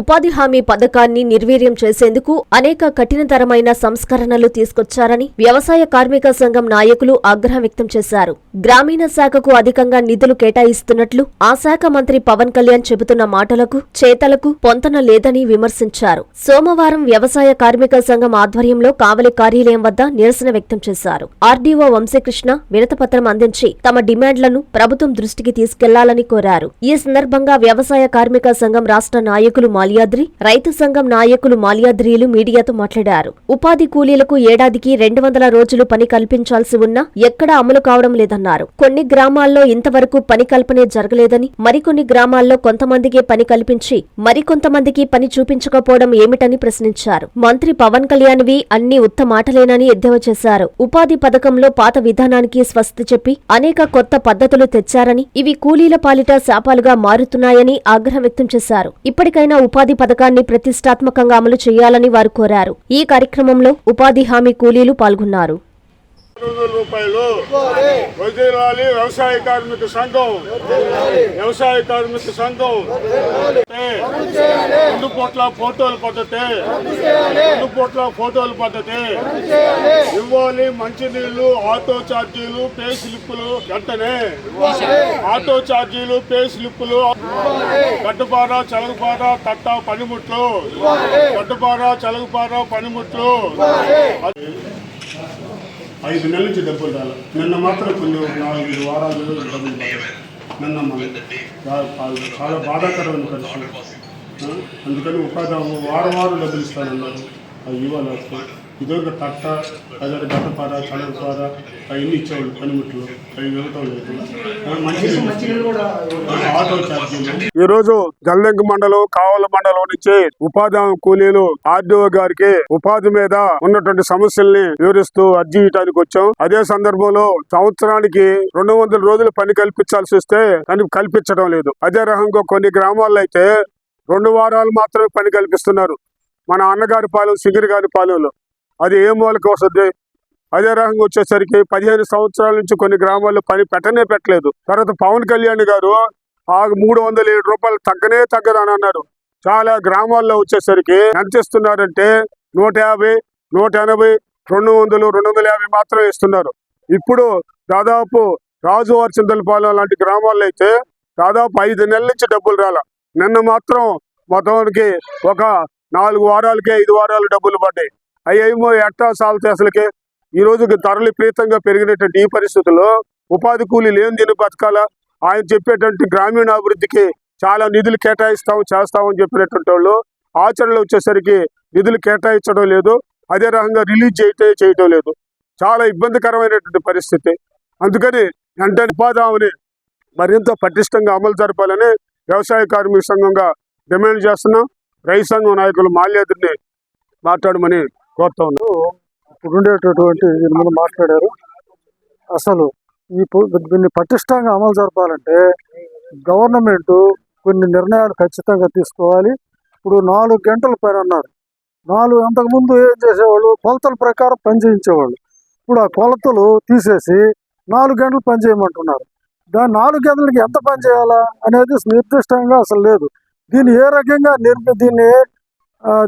ఉపాధి హామీ పథకాన్ని నిర్వీర్యం చేసేందుకు అనేక కఠినతరమైన సంస్కరణలు తీసుకొచ్చారని వ్యవసాయ కార్మిక సంఘం నాయకులు ఆగ్రహం వ్యక్తం చేశారు. గ్రామీణ శాఖకు అధికంగా నిధులు కేటాయిస్తున్నట్లు ఆ శాఖ మంత్రి పవన్ కళ్యాణ్ చెబుతున్న మాటలకు చేతలకు పొంతన లేదని విమర్శించారు. సోమవారం వ్యవసాయ కార్మిక సంఘం ఆధ్వర్యంలో కావలి కార్యాలయం వద్ద నిరసన వ్యక్తం చేశారు. ఆర్డీఓ వంశీకృష్ణ వినతపత్రం అందించి తమ డిమాండ్లను ప్రభుత్వం దృష్టికి తీసుకెళ్ళాలని కోరారు. ఈ సందర్భంగా వ్యవసాయ కార్మిక సంఘం రాష్ట్ర నాయకులు మాల్యాద్రి రైతు సంఘం నాయకులు మాల్యాద్రిలు మీడియాతో మాట్లాడారు. ఉపాధి కూలీలకు ఏడాదికి రెండు వందల రోజులు పని కల్పించాల్సి ఉన్నా ఎక్కడా అమలు కావడం లేదన్నారు. కొన్ని గ్రామాల్లో ఇంతవరకు పని కల్పనే జరగలేదని మరికొన్ని గ్రామాల్లో కొంతమందికే పని కల్పించి మరికొంతమందికి పని చూపించకపోవడం ఏమిటని ప్రశ్నించారు. మంత్రి పవన్ కళ్యాణ్వి అన్ని ఉత్త మాటలేనని ఎద్దేవా చేశారు. ఉపాధి పథకంలో పాత విధానానికి స్వస్తి చెప్పి అనేక కొత్త పద్ధతులు తెచ్చారని ఇవి కూలీల పాలిట శాపాలుగా మారుతున్నాయని ఆగ్రహం వ్యక్తం చేశారు. ఇప్పటికైనా ఉపాధి పథకాన్ని ప్రతిష్టాత్మకంగా అమలు చేయాలని వారు కోరారు. ఈ కార్యక్రమంలో ఉపాధి హామీ కూలీలు పాల్గొన్నారు. రూపాయలు. వదిలాలి వ్యవసాయ కార్మిక సంఘం. వ్యవసాయ కార్మిక సంఘం. రెండు పూట్ల ఫోటోలు పద్ధతి. రెండు పూట్ల ఫోటోలు పద్ధతి. ఇవ్వాలి మంచినీళ్ళు ఆటో ఛార్జీలు పే స్లిప్పులు వెంటనే ఆటో ఛార్జీలు పే స్లిప్పులు. గడ్డపార చలగపార తట్ట పనిముట్లు. గడ్డపార చలగపార పనిముట్లు. ఐదు నెలల నుంచి డబ్బులు రాలి. నిన్న మాత్రం కొన్ని నాలుగు వారాలు డబ్బులు నిన్న చాలా బాధాకరమైన పరిస్థితి. అందుకని ఉపాధి వారం వారం డబ్బులు ఇస్తానన్నారు. అవి ఇవ్వాలి వస్తాయి ఇదొక తట్ట అదే గట్టపార చడపార అవన్నీ ఇచ్చేవాళ్ళు పనిముట్లు. అవి ఇవ్వటం లేదు. ఆటో ఛార్జీలు. మండలం కావల మండలం నుంచి ఉపాధి కూలీలు ఆర్డీఓ గారికి ఉపాధి మీద ఉన్నటువంటి సమస్యల్ని వివరిస్తూ అర్జీ ఇవ్వడానికి వచ్చాం. అదే సందర్భంలో సంవత్సరానికి రెండు వందల రోజులు పని కల్పించాల్సి వస్తే కానీ కల్పించడం లేదు. అదే రకంగా కొన్ని గ్రామాల్లో అయితే రెండు వారాలు మాత్రమే పని కల్పిస్తున్నారు. మన అన్నగారి పాలెం సిగిరి గారి పాలెంలో. అది ఏ వాళ్ళకి వస్తుంది? అదే రకంగా వచ్చేసరికి పదిహేను సంవత్సరాల నుంచి కొన్ని గ్రామాల్లో పని పెట్టనే పెట్టలేదు. తర్వాత పవన్ కళ్యాణ్ గారు ఆ మూడు వందల ఏడు రూపాయలు తగ్గనే తగ్గదని అన్నారు. చాలా గ్రామాల్లో వచ్చేసరికి ఎంత ఇస్తున్నారంటే నూట యాభై నూట ఎనభై రెండు వందలు రెండు వందల యాభై మాత్రమే ఇస్తున్నారు. ఇప్పుడు దాదాపు రాజువారి చింతలపాలెం లాంటి గ్రామాల్లో అయితే దాదాపు ఐదు నెలల నుంచి డబ్బులు రాల. నిన్న మాత్రం మొత్తానికి ఒక నాలుగు వారాలకే ఐదు వారాలు డబ్బులు పడ్డాయి. అయ్యేమో ఎట్టా సాల్తే అసలుకి? ఈ రోజు ధరలు విపరీతంగా పెరిగినటువంటి ఈ పరిస్థితుల్లో ఉపాధి కూలీ లేని దీన్ని బతకాల? ఆయన చెప్పేటువంటి గ్రామీణ అభివృద్ధికి చాలా నిధులు కేటాయిస్తాము చేస్తామని చెప్పినటువంటి వాళ్ళు ఆచరణలో వచ్చేసరికి నిధులు కేటాయించడం లేదు. అదే రకంగా రిలీజ్ చేయటం చేయటం లేదు. చాలా ఇబ్బందికరమైనటువంటి పరిస్థితి. అందుకని వెంటనే ఉపాధి మరింత పటిష్టంగా అమలు జరపాలని వ్యవసాయ కార్మిక సంఘంగా డిమాండ్ చేస్తున్నాం. రైతు సంఘం నాయకులు మాల్యాద్రిని మాట్లాడమని కోరుతా ఉన్నాం ఇప్పుడు ఉండేటటువంటి దీని మాట్లాడారు. అసలు ఈ దీన్ని పటిష్టంగా అమలు జరపాలంటే గవర్నమెంట్ కొన్ని నిర్ణయాలు ఖచ్చితంగా తీసుకోవాలి. ఇప్పుడు నాలుగు గంటల పని అన్నారు. నాలుగు అంతకుముందు ఏం చేసేవాళ్ళు? కొలతల ప్రకారం పనిచేయించేవాళ్ళు ఇప్పుడు ఆ కొలతలు తీసేసి నాలుగు గంటలు పనిచేయమంటున్నారు దాని నాలుగు గంటలకి ఎంత పని చేయాలా? అనేది నిర్దిష్టంగా అసలు లేదు. దీన్ని ఏ రకంగా నిర్మి దీన్ని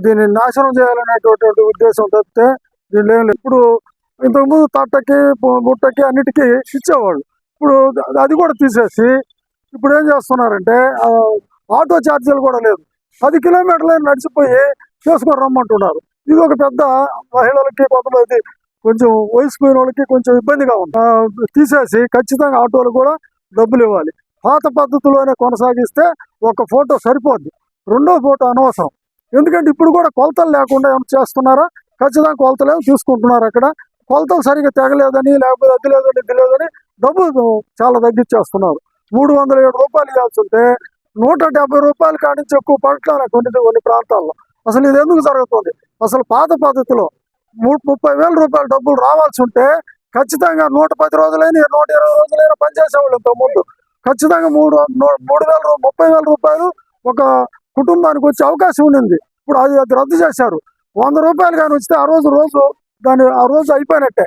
దీన్ని నాశనం చేయాలనేటటువంటి ఉద్దేశం తప్పితే దీనిలో లేదు. ఇప్పుడు ఇంతకుముందు తట్టకి బుట్టకి అన్నిటికీ ఇచ్చేవాళ్ళు. ఇప్పుడు అది కూడా తీసేసి ఇప్పుడు ఏం చేస్తున్నారంటే ఆటో ఛార్జీలు కూడా లేదు. పది కిలోమీటర్లు నడిచిపోయి చేసుకొని రమ్మంటున్నారు. ఇది ఒక పెద్ద మహిళలకి కొంతమంది కొంచెం వయసు పోయిన వాళ్ళకి కొంచెం ఇబ్బందిగా ఉంది. తీసేసి ఖచ్చితంగా ఆటోలు కూడా డబ్బులు ఇవ్వాలి. పాత పద్ధతిలోనే కొనసాగిస్తే ఒక ఫోటో సరిపోద్ది. రెండో ఫోటో అనవసరం. ఎందుకంటే ఇప్పుడు కూడా కొలతలు లేకుండా ఏమైనా చేస్తున్నారా? ఖచ్చితంగా కొలతలు చూసుకుంటున్నారు అక్కడ? కొలతలు సరిగ్గా తెగలేదని లేకపోతే అది లేదని ఇది లేదని డబ్బులు చాలా తగ్గించేస్తున్నారు. మూడు వందల ఏడు రూపాయలు ఇవ్వాల్సి ఉంటే నూట డెబ్బై రూపాయలు కాడి నుంచి ఎక్కువ పడుతున్నారు కొన్ని కొన్ని ప్రాంతాల్లో? అసలు ఇది ఎందుకు జరుగుతుంది? అసలు పాత పద్ధతిలో మూడు ముప్పై వేల రూపాయల డబ్బులు రావాల్సి ఉంటే ఖచ్చితంగా నూట పది రోజులైనా నూట ఇరవై రోజులైనా పనిచేసేవాళ్ళు ఇంతకుముందు ఖచ్చితంగా మూడు మూడు వేల రూ- ముప్పై వేల రూపాయలు ఒక కుటుంబానికి వచ్చే అవకాశం ఉండింది. ఇప్పుడు అది రద్దు చేశారు. వంద రూపాయలు కానీ వచ్చితే ఆ రోజు రోజు దాని ఆ రోజు అయిపోయినట్టే.